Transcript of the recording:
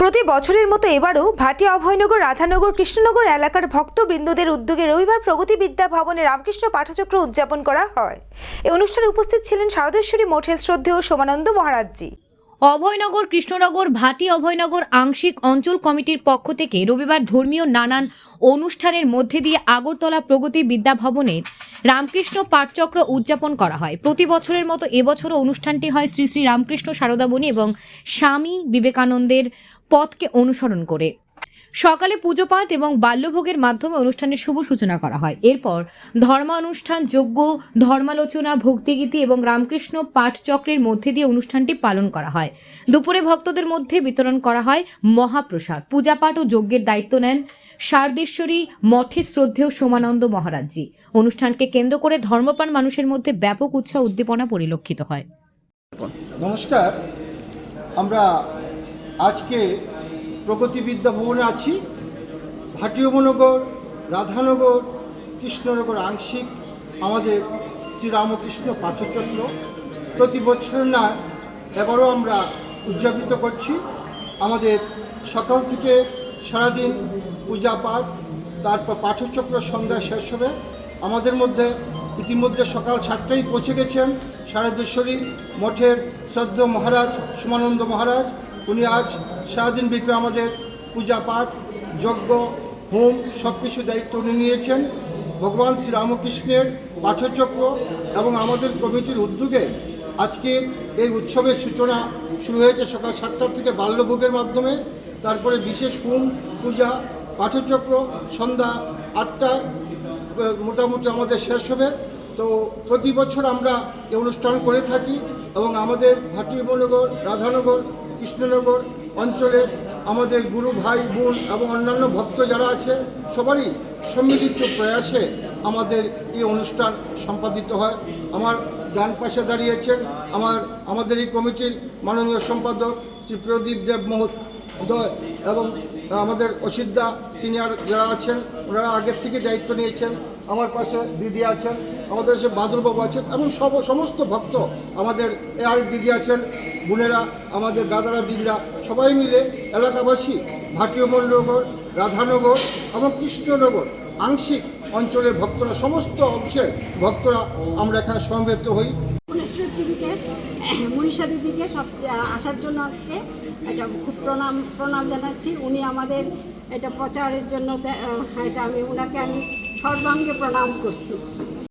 প্রতি বছরের মতো এবারও ভাটি অভয়নগর, রাধানগর, কৃষ্ণনগর এলাকার ভক্তবৃন্দদের উদ্যোগে রবিবার প্রগতি বিদ্যা ভবনে রামকৃষ্ণ পাঠচক্র উদযাপন করা হয়। এই অনুষ্ঠানে উপস্থিত ছিলেন শারদেশ্বরী মঠের শ্রদ্ধেয় সোমানন্দ মহারাজজি। অভয়নগর, কৃষ্ণনগর, ভাটি অভয়নগর আংশিক অঞ্চল কমিটির পক্ষ থেকে রবিবার ধর্মীয় নানান অনুষ্ঠানের মধ্যে দিয়ে আগরতলা প্রগতি বিদ্যা ভবনের রামকৃষ্ণ পাঠচক্র উদযাপন করা হয়। প্রতি বছরের মতো এবছরও অনুষ্ঠানটি হয় শ্রী শ্রী রামকৃষ্ণ সারদামণি এবং স্বামী বিবেকানন্দের পথকে অনুসরণ করে। সকালে পুজো পাঠ এবং বাল্যভোগের মাধ্যমে অনুষ্ঠানের শুভ সূচনা করা হয়। এরপর ধর্মানুষ্ঠান, যজ্ঞ, ধর্মালোচনা, ভক্তিগীতি এবং রামকৃষ্ণ পাঠচক্রের মধ্যে দিয়ে অনুষ্ঠানটি পালন করা হয়। দুপুরে ভক্তদের মধ্যে বিতরণ করা হয় মহাপ্রসাদ। পূজা পাঠ ও যজ্ঞের দায়িত্ব নেন শারদেশ্বরী মঠে শ্রদ্ধেয় সোমানন্দ মহারাজজি। অনুষ্ঠানকে কেন্দ্র করে ধর্মপ্রাণ মানুষের মধ্যে ব্যাপক উৎসাহ উদ্দীপনা পরিলক্ষিত হয়। নমস্কার। আমরা আজকে প্রগতি বিদ্যা ভবনে আছি। ভাটিয়মনগর, রাধানগর, কৃষ্ণনগর আংশিক, আমাদের শ্রীরামকৃষ্ণ পাঠচক্র। প্রতি বছর না এবারও আমরা উদযাপিত করছি। আমাদের সকাল থেকে সারাদিন পূজা পাঠ, তারপর পাঠচক্র সন্ধ্যা শেষ হবে। আমাদের মধ্যে ইতিমধ্যে সকাল সাতটায় পৌঁছে গেছেন সারদেশ্বরী মঠের শ্রদ্ধ মহারাজ, সুমানন্দ মহারাজ। উনি আজ সারাদিন ব্যাপী আমাদের পূজা পাঠ, যজ্ঞ, হোম সব কিছু দায়িত্ব উনি নিয়েছেন। ভগবান শ্রীরামকৃষ্ণের পাঠচক্র এবং আমাদের কমিটির উদ্যোগে আজকে এই উৎসবের সূচনা শুরু হয়েছে সকাল সাতটা থেকে বাল্যভোগের মাধ্যমে। তারপরে বিশেষ হোম, পূজা, পাঠচক্র, সন্ধ্যা আটটায় মোটামুটি আমাদের শেষ হবে। তো প্রতি বছর আমরা এই অনুষ্ঠান করে থাকি এবং আমাদের ভাটিমনগর, রাধানগর কৃষ্ণনগর অঞ্চলে আমাদের গুরু ভাই, বোন এবং অন্যান্য ভক্ত যারা আছে, সবারই সম্মিলিত প্রয়াসে আমাদের এই অনুষ্ঠান সম্পাদিত হয়। আমার ডান পাশে দাঁড়িয়েছেন আমার, আমাদের এই কমিটির মাননীয় সম্পাদক শ্রী প্রদীপ দেব মহোদয় এবং আমাদের অসিদ্ধা সিনিয়র যারা আছেন, ওনারা আগের থেকে দায়িত্ব নিয়েছেন। আমার পাশে দিদি আছেন, আমাদের সে বাদুরবাবু আছেন এবং সব, সমস্ত ভক্ত আমাদের, এ আর দিদি আছেন বোনেরা, আমাদের দাদারা, দিদিরা, সবাই মিলে এলাকাবাসী ভাটিয়মনগর রাধানগর এবং কৃষ্ণনগর, আংশিক অঞ্চলের ভক্তরা, সমস্ত অংশের ভক্তরা আমরা এখানে সমবেত হই। মনীষা দিদিকে সব আসার জন্য আজকে এটা খুব প্রণাম প্রণাম জানাচ্ছি। উনি আমাদের এটা প্রচারের জন্য এটা আমি ওনাকে আমি সর্বাঙ্গে প্রণাম করছি।